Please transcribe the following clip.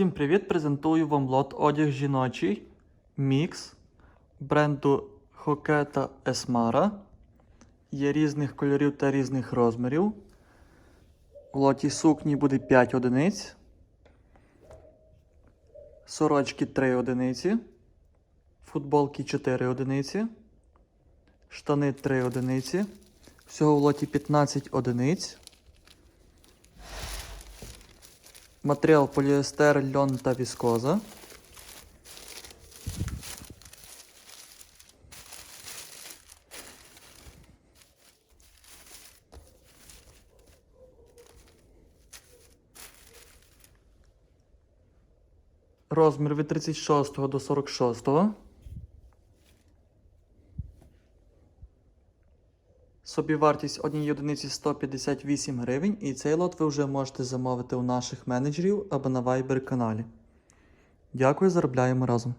Всім привіт! Презентую вам лот одяг жіночий мікс бренду Хокета Esmara. Є різних кольорів та різних розмірів. В лоті сукні буде 5 одиниць. Сорочки 3 одиниці. Футболки 4 одиниці. Штани 3 одиниці. Всього в лоті 15 одиниць. Матеріал поліестер, льон та віскоза. Розмір від 36 до 46. Собівартість однієї одиниці 158 гривень, і цей лот ви вже можете замовити у наших менеджерів або на Viber каналі. Дякую, заробляємо разом.